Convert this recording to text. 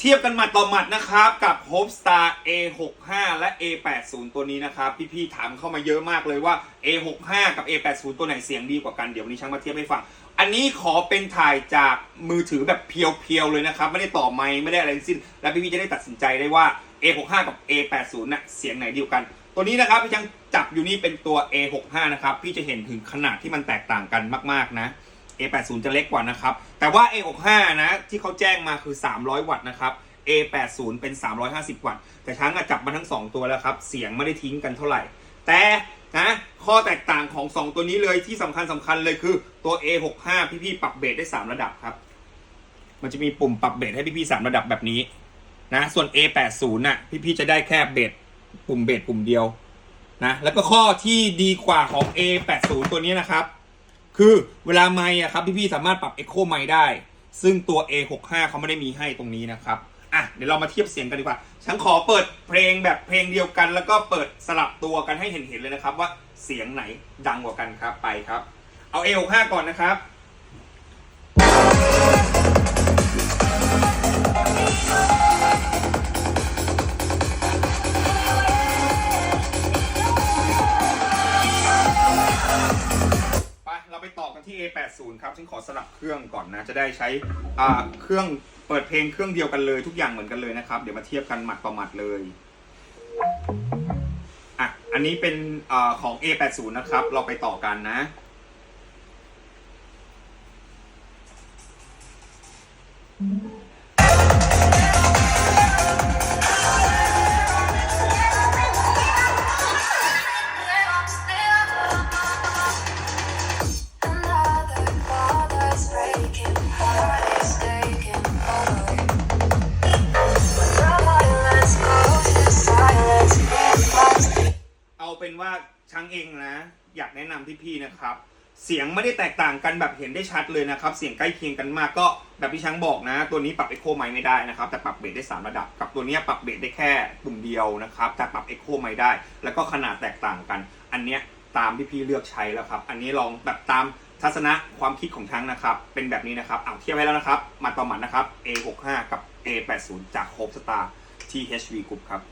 เทียบกันหมัดต่อหมัดนะครับ กับ Hope Star A65 และ A80 ตัวนี้นะครับ พี่ๆถามเข้ามาเยอะมากเลยว่า A65 กับ A80 ตัวไหนเสียงดีกว่ากัน เดี๋ยววันนี้ช่างมาเทียบให้ฟัง อันนี้ขอเป็นถ่ายจากมือถือแบบเพียวๆเลยนะครับ ไม่ได้ต่อไมค์ไม่ได้อะไรทั้งสิ้น แล้วพี่ๆจะได้ตัดสินใจได้ว่า A65 กับ A80 น่ะเสียงไหนดีกว่ากัน ตัวนี้นะครับพี่ช่างจับอยู่นี่เป็นตัว A65 นะครับพี่จะเห็นถึงขนาดที่มันแตกต่างกันมาก ๆนะ A80 จะเล็กกว่านะครับ แต่ว่า A65 นะที่เขาแจ้งมาคือ 300 วัตต์นะครับ A80 เป็น 350 วัตต์ แต่ช้างอะจับมาทั้ง 2 ตัวแล้วครับ เสียงไม่ได้ทิ้งกันเท่าไหร่ แต่นะข้อแตกต่างของ 2 ตัวนี้เลยที่สำคัญสำคัญเลยคือตัว A65 พี่ๆปรับเบสได้ 3 ระดับครับ มันจะมีปุ่มปรับเบสให้พี่ๆ3ระดับแบบนี้นะ ส่วน A80 น่ะพี่ๆจะได้แค่เบสปุ่มเบสปุ่มเดียวนะ แล้วก็ข้อที่ดีกว่าของ A80 ตัวนี้นะครับ คือเวลาไม่อะครับพี่ๆสามารถปรับ Echo ไม่ได้ ซึ่งตัว A65 เขาไม่ได้มีให้ตรงนี้นะครับอะเดี๋ยวเรามาเทียบเสียงกันดีกว่า ฉันขอเปิดเพลงแบบเพลงเดียวกัน แล้วก็เปิดสลับตัวกันให้เห็นๆเลยนะครับ ว่าเสียงไหนดังกว่ากันครับไปครับ เอา A65 ก่อนนะครับ A80 ครับฉันขอสลับเครื่องก่อนนะ จะได้ใช้อ่าเครื่องเปิดเพลงเครื่องเดียวกันเลยทุกอย่างเหมือนกันเลยนะครับ เดี๋ยวมาเทียบกันหมัดต่อหมัดเลยอะอันนี้เป็นอาของ A80 นะครับ เราไปต่อกันนะอ เป็นว่าช้างเองนะ อยากแนะนำพี่ๆนะครับ เสียงไม่ได้แตกต่างกันแบบเห็นได้ชัดเลยนะครับ เสียงใกล้เคียงกันมากก็แบบที่ช้างบอกนะ ตัวนี้ปรับ Echo ไมค์ไม่ได้นะครับ แต่ปรับเบสได้ 3 ระดับ กับตัวนี้ปรับเบสได้แค่ปุ่มเดียวนะครับ แต่ปรับ Echo ไมค์ได้ แล้วก็ขนาดแตกต่างกัน อันเนี้ยตามที่พี่เลือกใช้แล้วครับ อันนี้ลองแบบตามทัศนะความคิดของช้างนะครับ เป็นแบบนี้นะครับเอาเทียบไว้แล้วนะครับ มาต่อหมัดนะครับ A65 กับ A80 จาก Hope Star THV Group ครับ